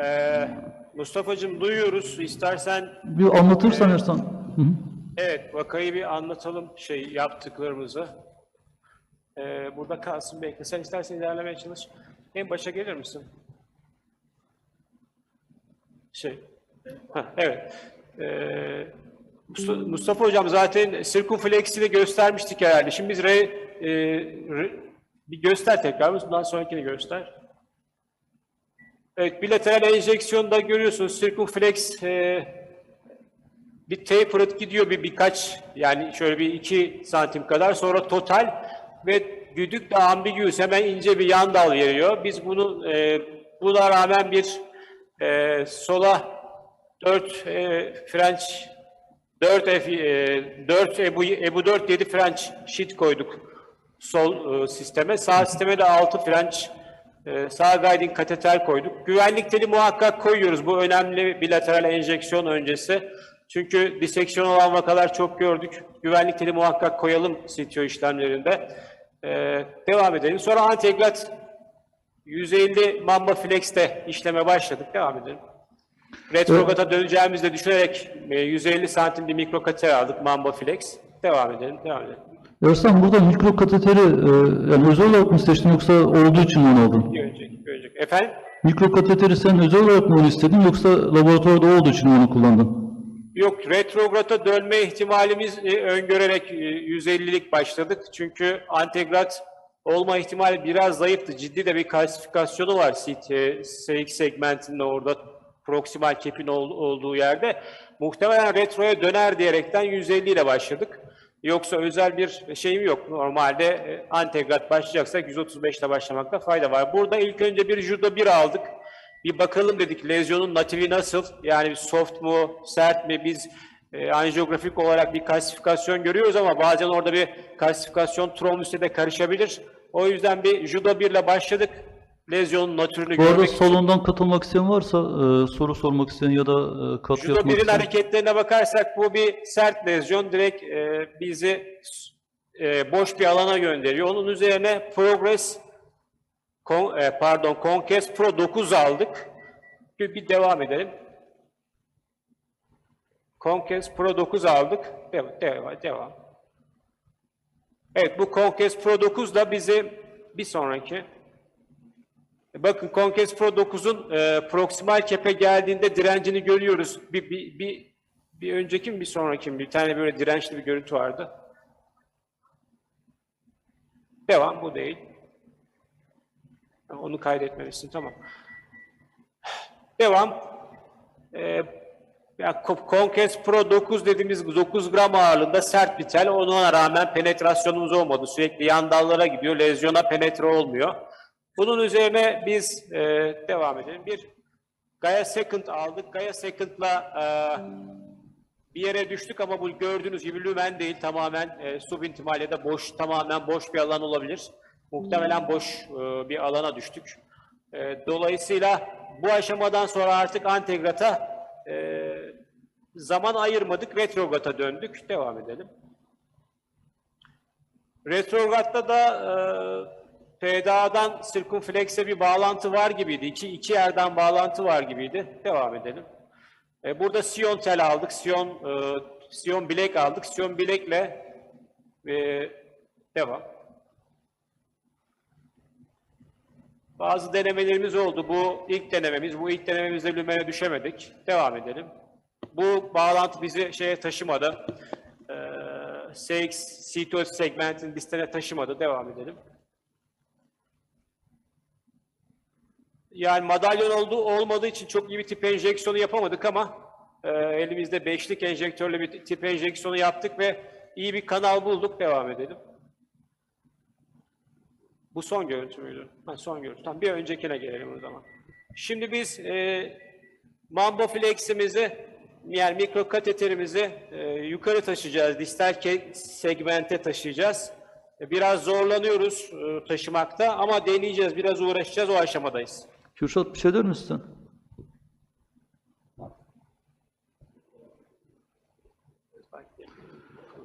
Ee, Mustafa'cığım duyuyoruz. İstersen Bir anlatırsan Ersan. Hı hı. evet vakayı bir anlatalım şey yaptıklarımızı. Ee, burada kalsın bekle. Sen istersen ilerlemeye çalış. En başa gelir misin? Şey. Heh, evet. Ee, Mustafa, Mustafa Hocam zaten sirkumfleksi de göstermiştik herhalde. Şimdi biz re, e, re- bir göster tekrar. Bundan sonrakini göster. Evet, bilateral enjeksiyonda görüyorsunuz sirkumflex e, bir tapered gidiyor bir birkaç yani şöyle bir iki santim kadar sonra total ve güdük de ambiguous hemen ince bir yan dal veriyor. Biz bunu e, buna rağmen bir e, sola 4 e, French 4 F, e, 4 Ebu, Ebu 4 7 French sheet koyduk sol e, sisteme. Sağ sisteme de 6 French e, sağ guiding kateter koyduk. Güvenlik teli muhakkak koyuyoruz. Bu önemli bilateral enjeksiyon öncesi. Çünkü diseksiyon olan vakalar çok gördük. Güvenlik teli muhakkak koyalım CTO işlemlerinde. E, devam edelim. Sonra antegrat 150 Mamba Flex'te işleme başladık. Devam edelim. Retrogata döneceğimizi de düşünerek e, 150 santim bir mikrokateter aldık Mamba Flex. Devam edelim, devam edelim. Ersan burada mikro kateteri e, yani özel olarak mı seçtin yoksa olduğu için mi aldın? Efendim? Mikro kateteri sen özel olarak mı onu istedin yoksa laboratuvarda olduğu için onu kullandın? Yok, retrograta dönme ihtimalimiz e, öngörerek e, 150'lik başladık. Çünkü antegrat olma ihtimali biraz zayıftı. Ciddi de bir kalsifikasyonu var CT, SX segmentinde orada proksimal kepin ol- olduğu yerde. Muhtemelen retroya döner diyerekten 150 ile başladık. Yoksa özel bir şeyim yok. Normalde e, antegrat başlayacaksak 135 ile başlamakta fayda var. Burada ilk önce bir judo 1 aldık. Bir bakalım dedik lezyonun nativi nasıl? Yani soft mu, sert mi? Biz e, anjiyografik olarak bir kalsifikasyon görüyoruz ama bazen orada bir kalsifikasyon trombüse de karışabilir. O yüzden bir judo 1 ile başladık. Lezyonun natürünü Bu arada görmek için. salondan katılmak isteyen varsa e, soru sormak isteyen ya da e, katkı Judo yapmak 1'in isteyen. hareketlerine bakarsak bu bir sert lezyon. Direkt e, bizi e, boş bir alana gönderiyor. Onun üzerine Progress Kon- e, pardon Conquest Pro 9 aldık. Bir, bir devam edelim. Conquest Pro 9 aldık. Devam, devam, devam. Evet bu Conquest Pro 9 da bizi bir sonraki Bakın Conquest Pro 9'un e, proksimal kepe geldiğinde direncini görüyoruz. Bir, bir, bir, bir önceki mi bir sonraki mi? Bir tane böyle dirençli bir görüntü vardı. Devam bu değil. Onu kaydetmemişsin tamam. Devam. E, ya Co- Conquest Pro 9 dediğimiz 9 gram ağırlığında sert bir tel. Ona rağmen penetrasyonumuz olmadı. Sürekli yan dallara gidiyor. Lezyona penetre olmuyor. Bunun üzerine biz e, devam edelim. Bir Gaia Second aldık. Gaia Second'la e, bir yere düştük ama bu gördüğünüz gibi lümen değil. Tamamen e, subintimal ya da boş, tamamen boş bir alan olabilir. Muhtemelen boş e, bir alana düştük. E, dolayısıyla bu aşamadan sonra artık antegrata e, zaman ayırmadık. Retrograta döndük. Devam edelim. Retrogratta da e, PDA'dan sirkumfleks'e bir bağlantı var gibiydi. İki, iki yerden bağlantı var gibiydi. Devam edelim. E, burada Sion tel aldık. Sion, e, Sion bilek aldık. Sion bilekle e, devam. Bazı denemelerimiz oldu. Bu ilk denememiz. Bu ilk denememizde lümene düşemedik. Devam edelim. Bu bağlantı bizi şeye taşımadı. E, CX, C2 segmentin listene taşımadı. Devam edelim. Yani madalyon olduğu olmadığı için çok iyi bir tip enjeksiyonu yapamadık ama e, elimizde beşlik enjektörle bir tip enjeksiyonu yaptık ve iyi bir kanal bulduk. Devam edelim. Bu son görüntü müydü? Ha, son görüntü. Tamam, bir öncekine gelelim o zaman. Şimdi biz e, Mambo Flex'imizi yani mikro kateterimizi e, yukarı taşıyacağız. Distal segmente taşıyacağız. E, Biraz zorlanıyoruz e, taşımakta ama deneyeceğiz. Biraz uğraşacağız. O aşamadayız. Kürşat bir şey der misin?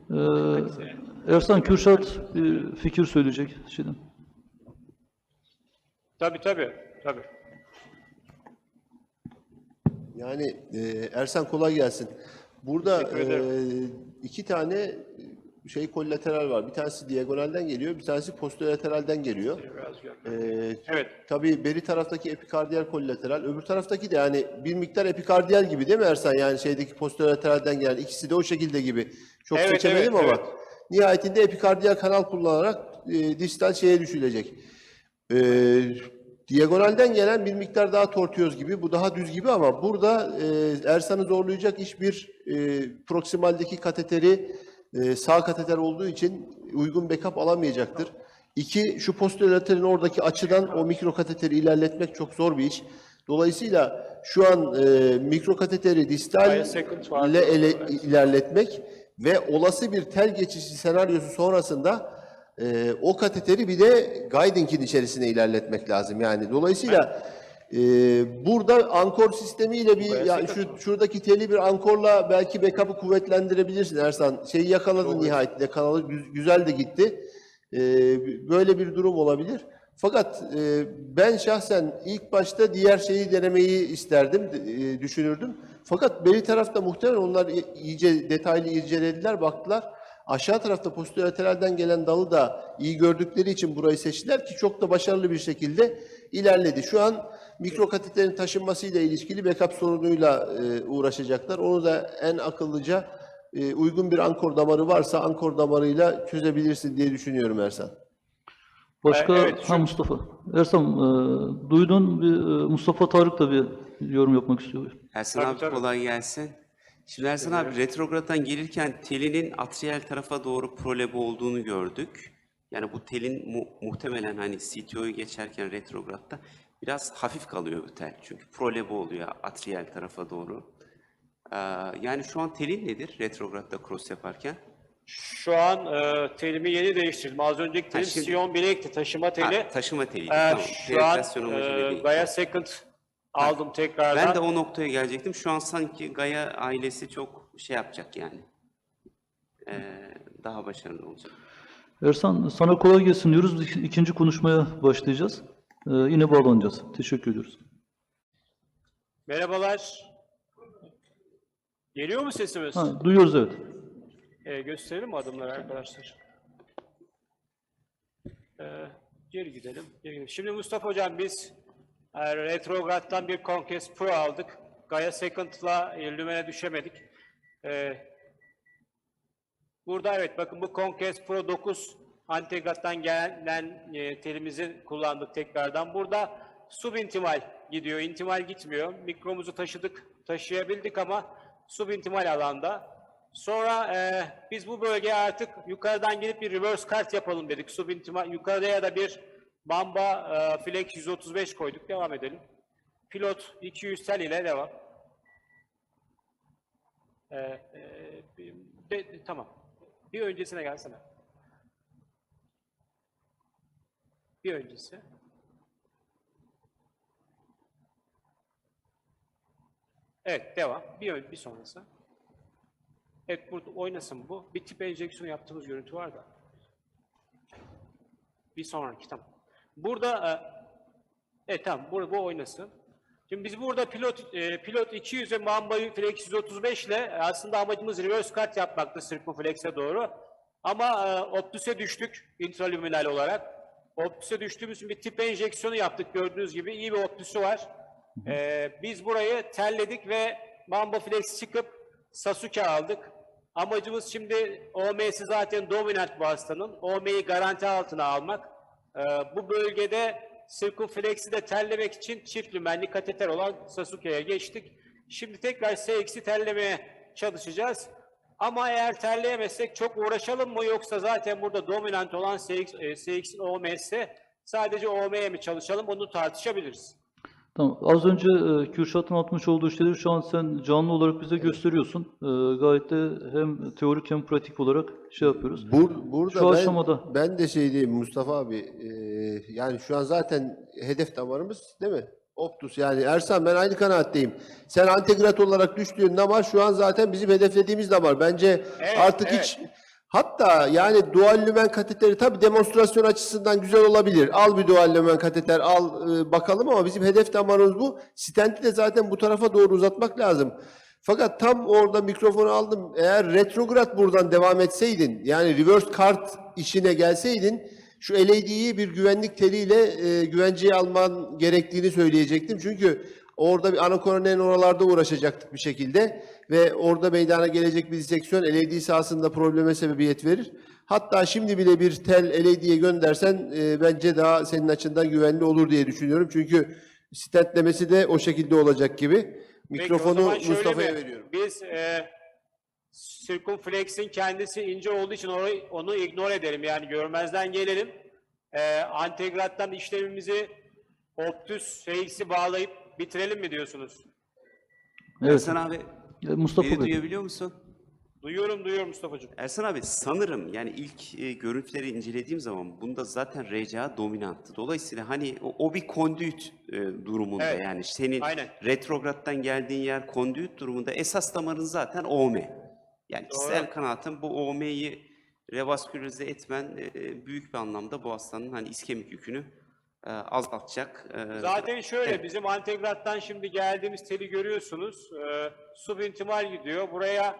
Ee, Ersan Kürşat bir fikir söyleyecek. Şimdi. Tabii tabii. Tabii. Yani e, Ersan kolay gelsin. Burada e, iki tane şey kolateral var. Bir tanesi diagonalden geliyor, bir tanesi posterolateralden geliyor. Biraz gör. E, Evet. tabii beri taraftaki epikardiyal kolateral, öbür taraftaki de yani bir miktar epikardiyal gibi değil mi Ersan? Yani şeydeki posterolateralden gelen ikisi de o şekilde gibi. Çok Evet, seçemedim evet, ama evet. nihayetinde epikardiyal kanal kullanarak e, distal şeye düşülecek. E, diagonalden gelen bir miktar daha tortuyoz gibi, bu daha düz gibi ama burada e, Ersan'ı zorlayacak hiçbir e, proksimaldeki kateteri e, sağ kateter olduğu için uygun backup alamayacaktır. İki, şu posterolaterin oradaki açıdan o mikro kateteri ilerletmek çok zor bir iş. Dolayısıyla şu an e, mikro kateteri distal ile ele- ilerletmek ve olası bir tel geçişi senaryosu sonrasında e, o kateteri bir de guiding'in içerisine ilerletmek lazım. Yani dolayısıyla e, burada ankor sistemiyle bir Gaya yani şu şuradaki teli bir ankorla belki backup'ı kuvvetlendirebilirsin Ersan. Şeyi yakaladın nihayetinde kanalı gü- güzel de gitti. E, böyle bir durum olabilir. Fakat e, ben şahsen ilk başta diğer şeyi denemeyi isterdim, e, düşünürdüm. Fakat beri tarafta muhtemelen onlar iyice detaylı incelediler, baktılar. Aşağı tarafta posterolateralden gelen dalı da iyi gördükleri için burayı seçtiler ki çok da başarılı bir şekilde ilerledi. Şu an mikrokateterin taşınmasıyla ilişkili backup sorunuyla e, uğraşacaklar. Onu da en akıllıca e, uygun bir ankor damarı varsa ankor damarıyla çözebilirsin diye düşünüyorum Ersan. Başka, Ee, evet, ha Mustafa. Ersan, e, duydun bir, e, Mustafa Tarık da bir yorum yapmak istiyor. Ersan Tabii, abi tabii. kolay gelsin. Şimdi Ersan abi retrograddan gelirken telinin atriyel tarafa doğru prolebe olduğunu gördük. Yani bu telin mu- muhtemelen hani CTO'yu geçerken retrogradda biraz hafif kalıyor tel. Çünkü prolebe oluyor atriyel tarafa doğru. Ee, yani şu an telin nedir retrogradda cross yaparken? Şu an e, telimi yeni değiştirdim. Az önceki telim şimdi- Sion bilekti taşıma teli. Ha, taşıma teliydi. Ee, tamam. şu an e. Gaia Second aldım tekrardan. Ben de o noktaya gelecektim. Şu an sanki Gaia ailesi çok şey yapacak yani. Ee, daha başarılı olacak. Ersan, sana kolay gelsin diyoruz. İk- İkinci konuşmaya başlayacağız. E, yine bağlanacağız. Teşekkür ediyoruz. Merhabalar. Geliyor mu sesimiz? Ha, duyuyoruz evet. E, gösterelim mi adımları arkadaşlar? E, geri gidelim. Geri gidelim. Şimdi Mustafa Hocam biz e, Retrograd'dan bir Conquest Pro aldık. Gaia Second'la e, Lumen'e düşemedik. E, burada evet bakın bu Conquest Pro 9 Antegrad'dan gelen e, telimizi kullandık tekrardan. Burada subintimal gidiyor, intimal gitmiyor. Mikromuzu taşıdık, taşıyabildik ama subintimal alanda. Sonra e, biz bu bölgeye artık yukarıdan gelip bir reverse kart yapalım dedik. Subintimal yukarıya da bir Mamba e, Flex 135 koyduk. Devam edelim. Pilot 200 tel ile devam. E, e, de- tamam. Bir öncesine gelsene. Bir öncesi. Evet, devam. Bir, bir sonrası. Evet, burada oynasın bu. Bir tip enjeksiyon yaptığımız görüntü var da. Bir sonraki, tamam. Burada, e, tamam, burada bu oynasın. Şimdi biz burada pilot e, pilot 200 ve Mamba Flex 135 ile e, aslında amacımız reverse cut yapmaktı Circumflex'e doğru. Ama e, Optus'e düştük intraluminal olarak. Optus'e düştüğümüz bir tip enjeksiyonu yaptık gördüğünüz gibi. iyi bir Optus'u var. E, biz burayı telledik ve Mamba Flex çıkıp Sasuke aldık. Amacımız şimdi OM'si zaten dominant bu hastanın. OM'yi garanti altına almak. Ee, bu bölgede Circumflex'i de tellemek için çift lümenli kateter olan Sasuke'ye geçtik. Şimdi tekrar SX'i tellemeye çalışacağız. Ama eğer terleyemezsek çok uğraşalım mı yoksa zaten burada dominant olan SX, e, SX'in OM'si sadece OM'ye mi çalışalım onu tartışabiliriz. Tamam. Az önce e, Kürşat'ın atmış olduğu şeyleri şu an sen canlı olarak bize gösteriyorsun. E, gayet de hem teorik hem pratik olarak şey yapıyoruz. Bur, burada Şu ben, aşamada- ben de şey diyeyim Mustafa abi e, yani şu an zaten hedef damarımız değil mi? Optus yani Ersan ben aynı kanaatteyim. Sen antegrat olarak düştüğün damar şu an zaten bizim hedeflediğimiz damar. Bence Evet, artık evet. hiç Hatta yani dual lümen kateteri tabii demonstrasyon açısından güzel olabilir. Al bir dual lümen kateter al e, bakalım ama bizim hedef damarımız bu. Stenti de zaten bu tarafa doğru uzatmak lazım. Fakat tam orada mikrofonu aldım. Eğer retrograd buradan devam etseydin yani reverse card işine gelseydin şu LAD'yi bir güvenlik teliyle e, güvenceye alman gerektiğini söyleyecektim. Çünkü orada bir anakoronerin oralarda uğraşacaktık bir şekilde ve orada meydana gelecek bir diseksiyon LAD sahasında probleme sebebiyet verir. Hatta şimdi bile bir tel LAD'ye göndersen e, bence daha senin açından güvenli olur diye düşünüyorum. Çünkü stentlemesi de o şekilde olacak gibi. Mikrofonu Mustafa'ya veriyorum. Biz e, circumflex'in kendisi ince olduğu için orayı, onu ignore edelim. Yani görmezden gelelim. E, antegrattan işlemimizi Optus FX'i bağlayıp bitirelim mi diyorsunuz? Evet. Ersan abi Mustafa beni Bey. duyabiliyor musun? Duyuyorum, duyuyorum Mustafa'cığım. Ersan abi sanırım yani ilk e, görüntüleri incelediğim zaman bunda zaten RCA dominanttı. Dolayısıyla hani o, o bir kondüit e, durumunda Evet, yani senin aynen. retrograddan geldiğin yer kondüit durumunda esas damarın zaten OM. Yani kişisel kanaatim bu OM'yi revaskülarize etmen e, büyük bir anlamda bu hastanın hani iskemik yükünü e, azaltacak. E, Zaten şöyle, Evet. bizim antegrattan şimdi geldiğimiz teli görüyorsunuz. E, subintimal gidiyor. Buraya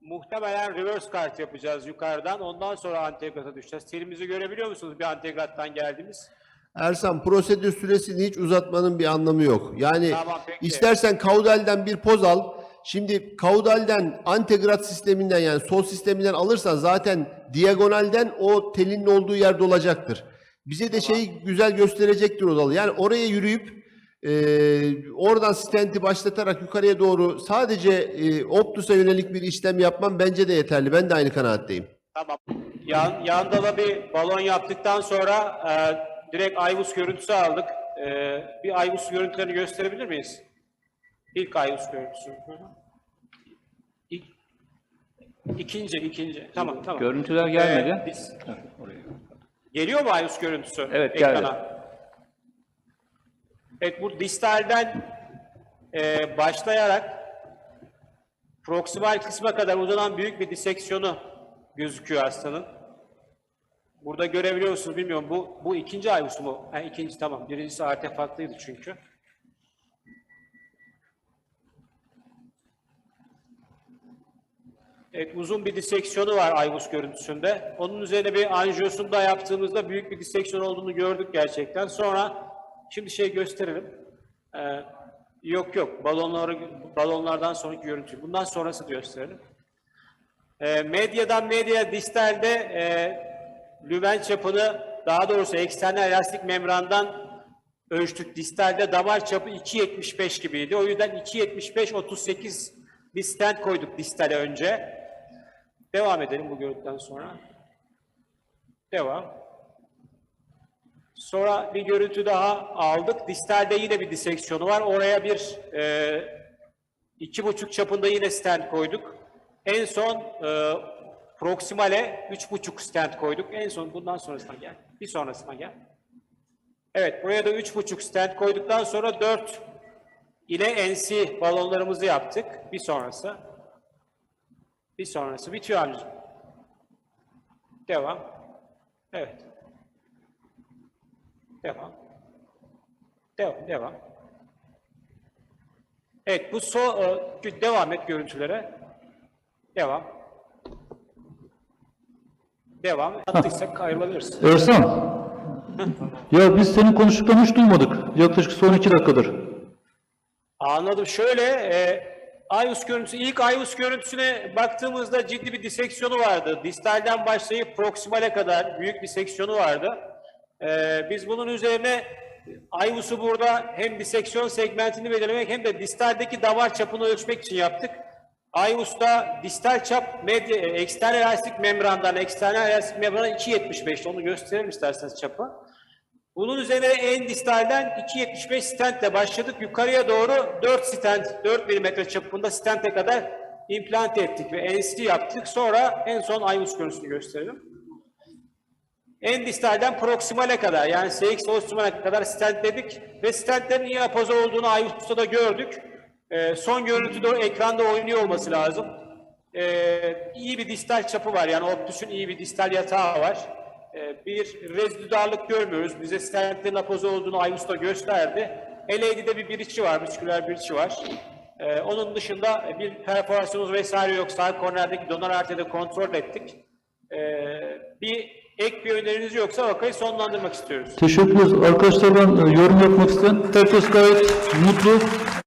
muhtemelen reverse kart yapacağız yukarıdan. Ondan sonra antegrata düşeceğiz. Telimizi görebiliyor musunuz bir antegrattan geldiğimiz? Ersan prosedür süresini hiç uzatmanın bir anlamı yok. Yani Tamam, peki. istersen kaudalden bir poz al. Şimdi kaudalden antegrat sisteminden yani sol sisteminden alırsan zaten diagonalden o telin olduğu yerde olacaktır. Bize de şeyi güzel gösterecektir o dalı. Yani oraya yürüyüp e, oradan stenti başlatarak yukarıya doğru sadece e, optusa yönelik bir işlem yapmam bence de yeterli. Ben de aynı kanaatteyim. Tamam. Yan, yan dala bir balon yaptıktan sonra e, direkt Ayvus görüntüsü aldık. E, bir Ayvus görüntülerini gösterebilir miyiz? İlk Ayvus görüntüsü. Hı hı. İlk, ikinci, ikinci. Tamam, tamam. Görüntüler gelmedi. Ee, biz-. Geliyor mu Ayvus görüntüsü? Evet, geldi. ekrana? Evet, bu distalden e, başlayarak proksimal kısma kadar uzanan büyük bir diseksiyonu gözüküyor hastanın. Burada görebiliyor musunuz bilmiyorum. Bu bu ikinci ayvus mu? Ha, ikinci tamam. Birincisi artefaktlıydı çünkü. Evet, uzun bir diseksiyonu var ayvus görüntüsünde. Onun üzerine bir anjiyosunu da yaptığımızda büyük bir diseksiyon olduğunu gördük gerçekten. Sonra şimdi şey gösterelim. Ee, yok yok, balonları balonlardan sonraki görüntü. Bundan sonrası gösterelim. Ee, medyadan medyaya distalde e, lümen çapını daha doğrusu eksternal elastik membrandan ölçtük. Distalde damar çapı 2.75 gibiydi. O yüzden 2.75 38 bir stent koyduk distale önce. Devam edelim bu görüntüden sonra. Devam. Sonra bir görüntü daha aldık. Distalde yine bir diseksiyonu var. Oraya bir e, iki buçuk çapında yine stent koyduk. En son e, proksimale üç buçuk stent koyduk. En son bundan sonrasına gel. Bir sonrasına gel. Evet, buraya da üç buçuk stent koyduktan sonra dört ile NC balonlarımızı yaptık. Bir sonrası. Bir sonrası. Bitiyor amcacığım. Devam. Evet. Devam. Devam, devam. Evet, bu so e, devam et görüntülere. Devam. Devam. Attıysak ayrılabiliriz. Ersan. ya biz senin konuştuklarını hiç duymadık. Yaklaşık son iki dakikadır. Anladım. Şöyle, e, Ayvus görüntüsü, ilk Ayvus görüntüsüne baktığımızda ciddi bir diseksiyonu vardı. Distalden başlayıp proksimale kadar büyük bir seksiyonu vardı. E, biz bunun üzerine Ayvus'u burada hem diseksiyon segmentini belirlemek hem de distaldeki damar çapını ölçmek için yaptık. Ayvus'ta distal çap medya, e, eksternal elastik membrandan eksternal elastik membrana 2.75'ti. Onu gösterelim isterseniz çapı. Bunun üzerine en distalden 2.75 stentle başladık. Yukarıya doğru 4 stent, 4 mm çapında stente kadar implant ettik ve NC yaptık. Sonra en son Ayvus görüntüsünü gösterelim. En distalden proksimale kadar yani CX ostimale kadar stentledik ve stentlerin iyi apoze olduğunu Ayvus'ta da gördük. Ee, son görüntüde o ekranda oynuyor olması lazım. Ee, iyi bir distal çapı var. Yani Optus'un iyi bir distal yatağı var. Ee, bir rezidüdarlık görmüyoruz. Bize stentlerin apoze olduğunu Ayusta gösterdi. LAD'de bir biriçi var, müsküler biriçi var. Ee, onun dışında bir perforasyonumuz vesaire yok. Sağ kornerdeki donör arteri kontrol ettik. Ee, bir ek bir öneriniz yoksa vakayı sonlandırmak istiyoruz. Teşekkür ederiz. Arkadaşlar ben e, yorum yapmak isteyen herkes gayet mutlu.